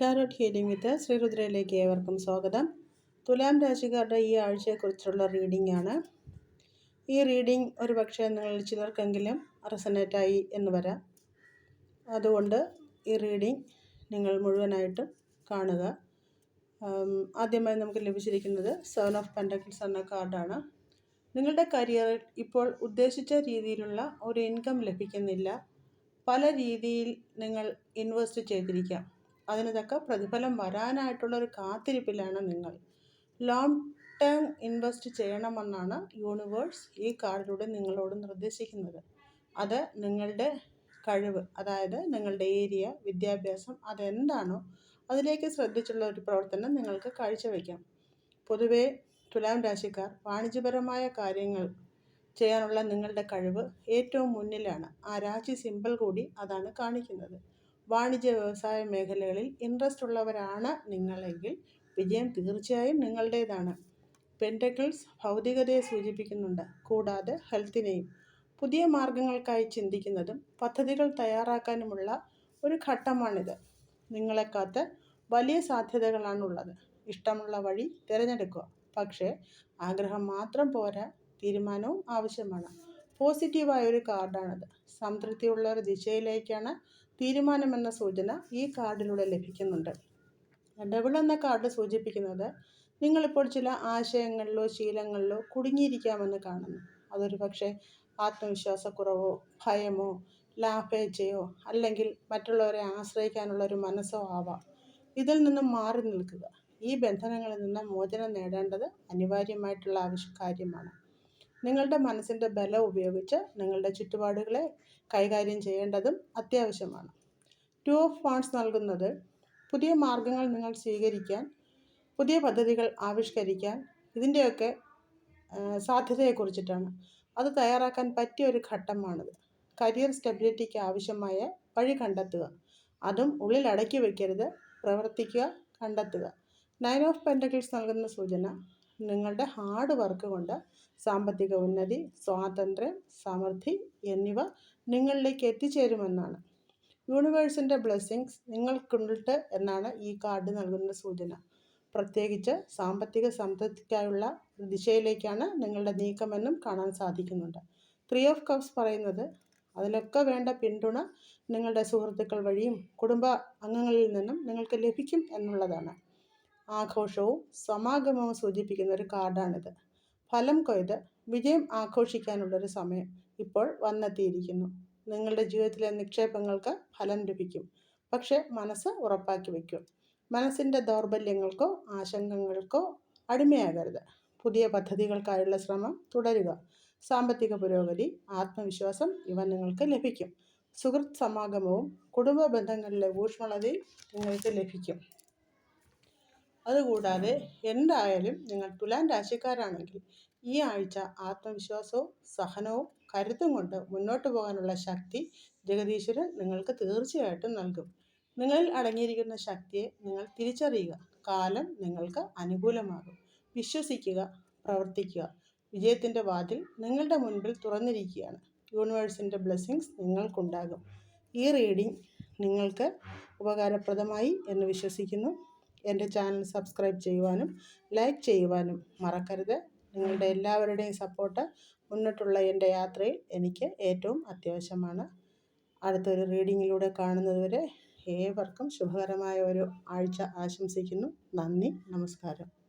Tarot healing വിത്ത് ശ്രീരുദ്രയിലേക്ക് ഏവർക്കും സ്വാഗതം. തുലാം രാശിക്കാരുടെ ഈ ആഴ്ചയെക്കുറിച്ചുള്ള റീഡിംഗ് ആണ്. ഈ റീഡിംഗ് ഒരു പക്ഷേ നിങ്ങൾ ചിലർക്കെങ്കിലും റെസനേറ്റായി എന്ന് വരാം. അതുകൊണ്ട് ഈ റീഡിംഗ് നിങ്ങൾ മുഴുവനായിട്ടും കാണുക. ആദ്യമായി നമുക്ക് ലഭിച്ചിരിക്കുന്നത് സെവൻ ഓഫ് പെൻഡക്കിൾസ് എന്ന കാർഡാണ് നിങ്ങളുടെ കരിയറിൽ ഇപ്പോൾ ഉദ്ദേശിച്ച രീതിയിലുള്ള ഒരു ഇൻകം ലഭിക്കുന്നില്ല. പല രീതിയിൽ നിങ്ങൾ ഇൻവെസ്റ്റ് ചെയ്തിരിക്കാം. അതിന് തക്ക പ്രതിഫലം വരാനായിട്ടുള്ള ഒരു കാത്തിരിപ്പിലാണ് നിങ്ങൾ. ലോങ് ടേം ഇൻവെസ്റ്റ് ചെയ്യണമെന്നാണ് യൂണിവേഴ്സ് ഈ കാർഡിലൂടെ നിങ്ങളോട് നിർദ്ദേശിക്കുന്നത്. അത് നിങ്ങളുടെ കഴിവ് അതായത് നിങ്ങളുടെ ഏരിയ വിദ്യാഭ്യാസം അതെന്താണോ അതിലേക്ക് ശ്രദ്ധിച്ചുള്ള ഒരു പ്രവർത്തനം നിങ്ങൾക്ക് കാഴ്ചവെക്കാം പൊതുവേ തുലാം രാശിക്കാർ വാണിജ്യപരമായ കാര്യങ്ങൾ ചെയ്യാനുള്ള നിങ്ങളുടെ കഴിവ് ഏറ്റവും മുന്നിലാണ്. ആ രാശി സിമ്പിൾ കൂടി അതാണ് കാണിക്കുന്നത്. വാണിജ്യ വ്യവസായ മേഖലകളിൽ ഇൻട്രസ്റ്റ് ഉള്ളവരാണ് നിങ്ങളെങ്കിൽ വിജയം തീർച്ചയായും നിങ്ങളുടേതാണ്. പെന്റക്കിൾസ് ഭൗതികതയെ സൂചിപ്പിക്കുന്നുണ്ട്. കൂടാതെ ഹെൽത്തിനെയും പുതിയ മാർഗങ്ങൾക്കായി ചിന്തിക്കുന്നതും പദ്ധതികൾ തയ്യാറാക്കാനുമുള്ള ഒരു ഘട്ടമാണിത്. നിങ്ങളെ വലിയ സാധ്യതകളാണുള്ളത്. ഇഷ്ടമുള്ള വഴി തിരഞ്ഞെടുക്കുക. പക്ഷേ ആഗ്രഹം മാത്രം പോരാ തീരുമാനവും ആവശ്യമാണ്. പോസിറ്റീവായ ഒരു കാർഡാണത്. സംതൃപ്തിയുള്ള ഒരു ദിശയിലേക്കാണ് തീരുമാനമെന്ന സൂചന ഈ കാർഡിലൂടെ ലഭിക്കുന്നുണ്ട്. ഡബിൾ എന്ന കാർഡ് സൂചിപ്പിക്കുന്നത് നിങ്ങളിപ്പോൾ ചില ആശയങ്ങളിലോ ശീലങ്ങളിലോ കുടുങ്ങിയിരിക്കാമെന്ന് കാണുന്നു. അതൊരു പക്ഷേ ആത്മവിശ്വാസക്കുറവോ ഭയമോ ലാഭേച്ഛയോ അല്ലെങ്കിൽ മറ്റുള്ളവരെ ആശ്രയിക്കാനുള്ള ഒരു മനസ്സോ ആവാം. ഇതിൽ നിന്നും മാറി നിൽക്കുക. ഈ ബന്ധനങ്ങളിൽ നിന്ന് മോചനം നേടേണ്ടത് അനിവാര്യമായിട്ടുള്ള ആവശ്യ കാര്യമാണ്. നിങ്ങളുടെ മനസ്സിന്റെ ബലം ഉപയോഗിച്ച് നിങ്ങളുടെ ചുറ്റുപാടുകളെ കൈകാര്യം ചെയ്യേണ്ടതും അത്യാവശ്യമാണ്. ടു ഓഫ് ഫോൺസ് നൽകുന്നത് പുതിയ മാർഗങ്ങൾ നിങ്ങൾ സ്വീകരിക്കാൻ പുതിയ പദ്ധതികൾ ആവിഷ്കരിക്കാൻ ഇതിന്റെയൊക്കെ സാധ്യതയെക്കുറിച്ചിട്ടാണ്. അത് തയ്യാറാക്കാൻ പറ്റിയ ഒരു ഘട്ടമാണിത്. കരിയർ സ്റ്റെബിലിറ്റിക്ക് ആവശ്യമായ വഴി കണ്ടെത്തുക. അതും ഉള്ളിൽ അടക്കി വയ്ക്കരുത് പ്രവർത്തിക്കുക കണ്ടെത്തുക. നയൻ ഓഫ് പെന്റക്കിൾസ് നൽകുന്ന സൂചന നിങ്ങളുടെ ഹാർഡ് വർക്ക് കൊണ്ട് സാമ്പത്തിക ഉന്നതി സ്വാതന്ത്ര്യം സമൃദ്ധി എന്നിവ നിങ്ങളിലേക്ക് എത്തിച്ചേരുമെന്നാണ്. യൂണിവേഴ്സിന്റെ ബ്ലെസ്സിങ്സ് നിങ്ങൾക്കുണ്ട് എന്നാണ് ഈ കാർഡ് നൽകുന്ന സൂചന. പ്രത്യേകിച്ച് സാമ്പത്തിക സംതൃപ്തിക്കായുള്ള ദിശയിലേക്കാണ് നിങ്ങളുടെ നീക്കമെന്നും കാണാൻ സാധിക്കുന്നുണ്ട്. ത്രീ ഓഫ് കപ്സ് പറയുന്നത് അതിലൊക്കെ വേണ്ട പിന്തുണ നിങ്ങളുടെ സുഹൃത്തുക്കൾ വഴിയും കുടുംബ അംഗങ്ങളിൽ നിന്നും നിങ്ങൾക്ക് ലഭിക്കും എന്നുള്ളതാണ്. ആഘോഷവും സമാഗമവും സൂചിപ്പിക്കുന്ന ഒരു കാർഡാണിത്. ഫലം കൊയ്ത് വിജയം ആഘോഷിക്കാനുള്ളൊരു സമയം ഇപ്പോൾ വന്നെത്തിയിരിക്കുന്നു. നിങ്ങളുടെ ജീവിതത്തിലെ നിക്ഷേപങ്ങൾക്ക് ഫലം ലഭിക്കും. പക്ഷേ മനസ്സ് ഉറപ്പാക്കി വയ്ക്കും. മനസ്സിന്റെ ദൗർബല്യങ്ങൾക്കോ ആശങ്കകൾക്കോ അടിമയാകരുത്. പുതിയ പദ്ധതികൾക്കായുള്ള ശ്രമം തുടരുക. സാമ്പത്തിക പുരോഗതി ആത്മവിശ്വാസം ഇവ നിങ്ങൾക്ക് ലഭിക്കും. സുഹൃത്ത് സമാഗമവും കുടുംബ ബന്ധങ്ങളിലെ ഊഷ്മളതയും നിങ്ങൾക്ക് ലഭിക്കും. അതുകൂടാതെ എന്തായാലും നിങ്ങൾ തുലാം രാശിക്കാരാണെങ്കിൽ ഈ ആഴ്ച ആത്മവിശ്വാസവും സഹനവും കരുത്തും കൊണ്ട് മുന്നോട്ട് പോകാനുള്ള ശക്തി ജഗദീശ്വരൻ നിങ്ങൾക്ക് തീർച്ചയായിട്ടും നൽകും. നിങ്ങളിൽ അടങ്ങിയിരിക്കുന്ന ശക്തിയെ നിങ്ങൾ തിരിച്ചറിയുക. കാലം നിങ്ങൾക്ക് അനുകൂലമാകും. വിശ്വസിക്കുക പ്രവർത്തിക്കുക. വിജയത്തിന്റെ വാതിൽ നിങ്ങളുടെ മുൻപിൽ തുറന്നിരിക്കുകയാണ്. യൂണിവേഴ്സിന്റെ ബ്ലെസ്സിങ്സ് നിങ്ങൾക്കുണ്ടാകും. ഈ റീഡിംഗ് നിങ്ങൾക്ക് ഉപകാരപ്രദമായി എന്ന് വിശ്വസിക്കുന്നു. എന്റെ ചാനൽ സബ്സ്ക്രൈബ് ചെയ്യുവാനും ലൈക്ക് ചെയ്യുവാനും മറക്കരുത്. നിങ്ങളുടെ എല്ലാവരുടെയും സപ്പോർട്ട് മുന്നോട്ടുള്ള എന്റെ യാത്രയിൽ എനിക്ക് ഏറ്റവും അത്യാവശ്യമാണ്. അടുത്തൊരു റീഡിങ്ങിലൂടെ കാണുന്നതുവരെ ഏവർക്കും ശുഭകരമായ ഒരു ആഴ്ച ആശംസിക്കുന്നു. നന്ദി നമസ്കാരം.